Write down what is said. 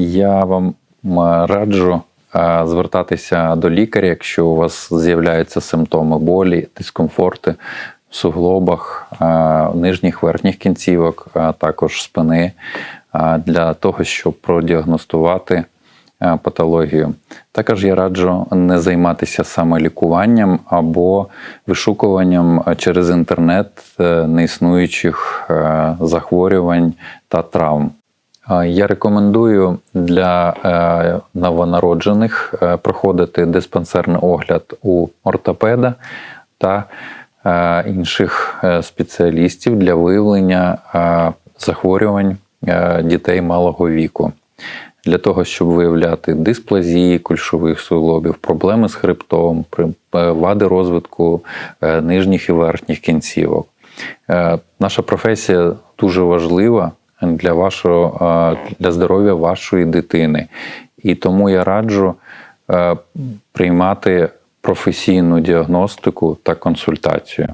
Я вам раджу е, звертатися до лікаря, якщо у вас з'являються симптоми болі, дискомфорти в суглобах, е, нижніх верхніх кінцівок, а також спини, е, для того, щоб продіагностувати е, патологію. Також я раджу не займатися самолікуванням або вишукуванням е, через інтернет е, неіснуючих е, захворювань та травм. Я рекомендую для е, новонароджених е, проходити диспансерний огляд у ортопеда та е, інших спеціалістів для виявлення захворювань дітей малого віку. Для того, щоб виявляти дисплазії кульшових суглобів, проблеми з хребтом, вади розвитку нижніх і верхніх кінцівок. Наша професія дуже важлива для вашого для здоров'я вашої дитини. І тому я раджу е, приймати професійну діагностику та консультацію.